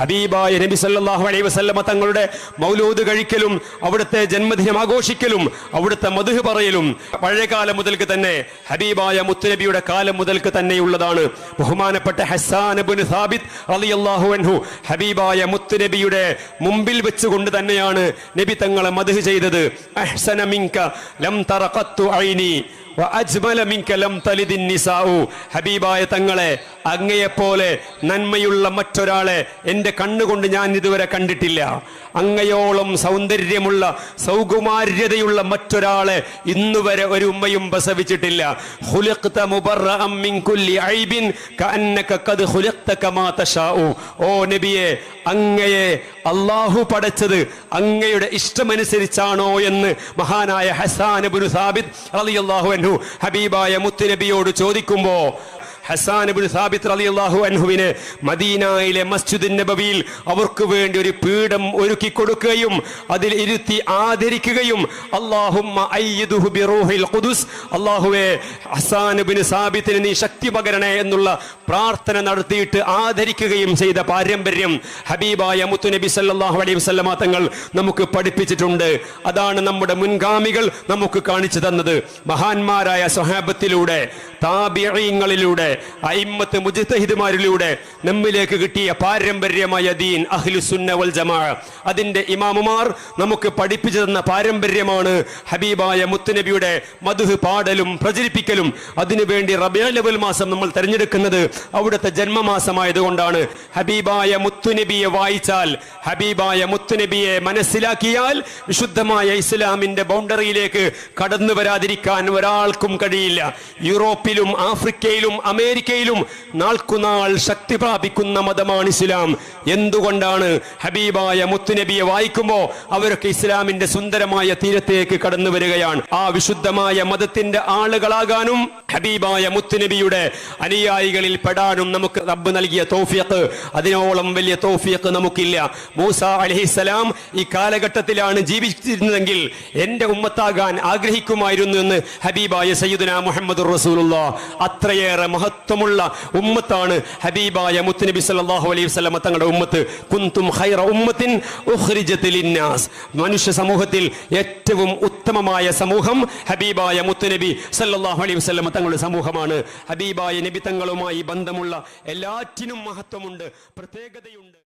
ഹബീബായ നബി സല്ലല്ലാഹു അലൈഹി വസല്ലമ തങ്ങളുടെ മൗലൂദ് കഴിക്കലും അവിടുത്തെ ജന്മദിനം ആഘോഷിക്കലും അവിടുത്തെ മധുഹ് പറയലും പഴയകാലം മുതൽക്ക് തന്നെ ഹബീബായ മുത്തുനബിയുടെ കാലം മുതൽക്ക് തന്നെയുള്ളതാണ്. ബഹുമാനപ്പെട്ട ഇബ്നു സാബിത് റളിയല്ലാഹു അൻഹു ഹബീബായ മുത്തുനബിയുടെ മുമ്പിൽ വെച്ചുകൊണ്ട് തന്നെയാണ് നബി തങ്ങളെ മധുഹ് ചെയ്തത്. അഹ്സന മിങ്ക ലം തറഖത്തു ഐനി ഹബീബായ തങ്ങളെ അങ്ങയെപ്പോലെ നന്മയുള്ള മറ്റൊരാളെ എന്റെ കണ്ണുകൊണ്ട് ഞാൻ ഇതുവരെ കണ്ടിട്ടില്ല. അങ്ങയോളം സൗന്ദര്യമുള്ള സൗകുമാര്യതയുള്ള മറ്റൊരാളെ ഇന്നുവരെ ഒരു ഉമ്മയും പ്രസവിച്ചിട്ടില്ല. ഓ നബിയെ അങ്ങയെ അള്ളാഹു പടച്ചത് അങ്ങയുടെ ഇഷ്ടമനുസരിച്ചാണോ എന്ന് മഹാനായ ഹസാൻ സാബിത്ത് റളിയല്ലാഹു അൻഹു ഹബീബായ മുത്തുനബിയോട് ചോദിക്കുമ്പോ ഹസാൻ സാബിത്ത് മദീനയിലെ മസ്ജിദ് നബവിയിൽ അവർക്ക് വേണ്ടി ഒരു പീഠം ഒരുക്കി കൊടുക്കുകയും അതിൽ ഇരുത്തി ആദരിക്കുകയും ഹസാൻ ഇബ്നു സാബിത്തിന് നീ ശക്തി പകരണേ എന്നുള്ള പ്രാർത്ഥന നടത്തിയിട്ട് ആദരിക്കുകയും ചെയ്ത പാരമ്പര്യം ഹബീബായ മുത്തുനബി സല്ലാഹു അലൈഹി വസല്ലമ തങ്ങൾ നമുക്ക് പഠിപ്പിച്ചിട്ടുണ്ട്. അതാണ് നമ്മുടെ മുൻഗാമികൾ നമുക്ക് കാണിച്ചു തന്നത്. മഹാന്മാരായ സ്വഹാബത്തിലൂടെ താബിഈങ്ങളിലൂടെ അയിമ്മത്ത് മുജിത്തഹിദ്മാരിലൂടെ നമ്മിലേക്ക് കിട്ടിയ പാരമ്പര്യമായ ദീൻ അഹ്ലു സുന്ന വൽ ജമാ. അതിന്റെ ഇമാമുമാർ നമുക്ക് പഠിപ്പിച്ചു തന്ന പാരമ്പര്യമാണ് ഹബീബായ മുത്തുനബിയുടെ മധുഹ് പാടലും പ്രചരിപ്പിക്കലും. അതിനുവേണ്ടി റബിയലവൽ മാസം നമ്മൾ തെരഞ്ഞെടുക്കുന്നത് അവിടുത്തെ ജന്മമാസമായതുകൊണ്ടാണ്. ഹബീബായ മുത്തുനബിയെ വായിച്ചാൽ ഹബീബായ മുത്തുനബിയെ മനസ്സിലാക്കിയാൽ വിശുദ്ധമായ ഇസ്ലാമിന്റെ ബൗണ്ടറിയിലേക്ക് കടന്നു വരാതിരിക്കാൻ ഒരാൾക്കും കഴിയില്ല. യൂറോപ്പിലും ആഫ്രിക്കയിലും അമേരിക്കയിലും നാൾക്കുനാൾ ശക്തി പ്രാപിക്കുന്ന മതമാണ് ഇസ്ലാം. എന്തുകൊണ്ടാണ് ഹബീബായ മുത്തുനബിയെ വായിക്കുമ്പോൾ അവരൊക്കെ ഇസ്ലാമിന്റെ സുന്ദരമായ തീരത്തേക്ക് കടന്നു വരികയാണ്? ആ വിശുദ്ധമായ മതത്തിന്റെ ആളുകളാകാനും ഹബീബായ മുത്തുനബിയുടെ അനുയായികളിൽ പെടാനും നമുക്ക് റബ്ബ് നൽകിയ തോഫിയത്ത് അതിനോളം വലിയ തോഫിയത്ത് നമുക്കില്ല. മൂസ അലഹിസലാം ഈ കാലഘട്ടത്തിലാണ് ജീവിച്ചിരുന്നതെങ്കിൽ എന്റെ ഉമ്മത്താകാൻ ആഗ്രഹിക്കുമായിരുന്നു എന്ന് ഹബീബായ സയ്യിദുന മുഹമ്മദ് റസൂലുള്ള അത്രയേറെ മഹത്വമുള്ള ഉമ്മത്താണ് ഹബീബായ മുത്തുനബി സല്ലല്ലാഹു അലൈഹി വസല്ലം തങ്ങളുടെ ഉമ്മത്ത്. കുന്തും ഹൈറ ഉമ്മത്തിൻ ഉഹ്രിജത്തിലിന്നാസ് മനുഷ്യ സമൂഹത്തിൽ ഏറ്റവും ഉത്തമമായ സമൂഹം ഹബീബായ മുത്തുനബി സല്ലാഹു അലൈഹി വസല്ലം തങ്ങളുടെ സമൂഹമാണ്. ഹബീബായ നബി തങ്ങളുമായി ബന്ധമുള്ള എല്ലാറ്റിനും മഹത്വമുണ്ട് പ്രത്യേകതയുണ്ട്.